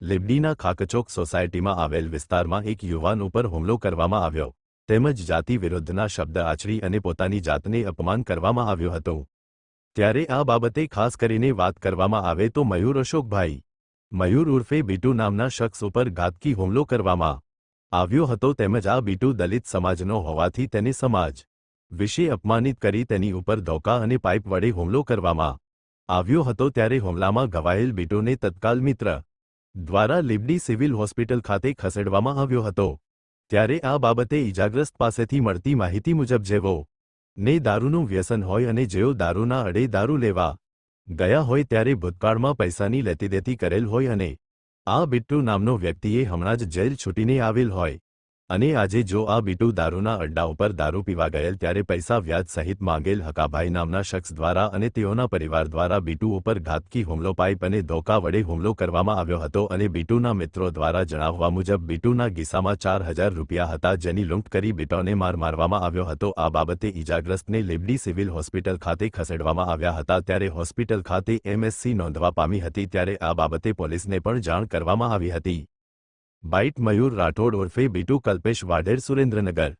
લીબડીના ખાકચોક સોસાયટીમાં આવેલ વિસ્તારમાં એક યુવાન ઉપર હુમલો કરવામાં આવ્યો. તેમજ જાતિ વિરુદ્ધના શબ્દ આચરી અને પોતાની જાતને અપમાન કરવામાં આવ્યું હતું. ત્યારે આ બાબતે ખાસ કરીને વાત કરવામાં આવે તો મયુર અશોકભાઈ. મયુર ઉર્ફે બીટુ નામના શખ્સ ઉપર ઘાતકી હુમલો કરવામાં આવ્યો હતો તેમજ આ બીટુ દલિત સમાજનો હોવાથી તેને સમાજ વિશે અપમાનિત કરી તેની ઉપર ધોકા અને પાઇપ વડે હુમલો કરવામાં આવ્યો હતો ત્યારે હુમલામાં ઘવાયેલ બીટુને તત્કાલ મિત્ર દ્વારા લીબડી સિવિલ હોસ્પિટલ ખાતે ખસેડવામાં આવ્યો હતો. ત્યારે આ બાબતે ઇજાગ્રસ્ત પાસેથી મળતી માહિતી મુજબ જેવો ને દારૂનું વ્યસન હોય અને જેઓ દારૂના અડે દારૂ લેવા ગયા હોય ત્યારે ભૂતકાળમાં પૈસાની લેતીદેતી કરેલ હોય અને આ બિટ્ટુ નામનો વ્યક્તિએ હમણાં જ જેલ છૂટીને આવેલ હોય. અને આજે જો આ બીટુ દારૂના અડ્ડા ઉપર દારૂ પીવા ગયેલ ત્યારે પૈસા વ્યાજ સહિત માંગેલ હકાભાઈ નામના શખ્સ દ્વારા અને તેઓના પરિવાર દ્વારા બીટુ ઉપર ઘાતકી હુમલો પાઇપ અને ધોકા વડે હુમલો કરવામાં આવ્યો હતો અને બીટુના મિત્રો દ્વારા જણાવવા મુજબ બીટુના ગીસામાં ચાર હજાર રૂપિયા હતા જેની લૂંટ કરી બીટોને માર મારવામાં આવ્યો હતો. આ બાબતે ઇજાગ્રસ્તને લીબડી સિવિલ હોસ્પિટલ ખાતે ખસેડવામાં આવ્યા હતા ત્યારે હોસ્પિટલ ખાતે એમએસસી નોંધવા પામી હતી ત્યારે આ બાબતે પોલીસને પણ જાણ કરવામાં આવી હતી. બાઇટ મયુર રાઠોડ ઉર્ફે બીટુ કલ્પેશ વાઢેર સુરેન્દ્રનગર.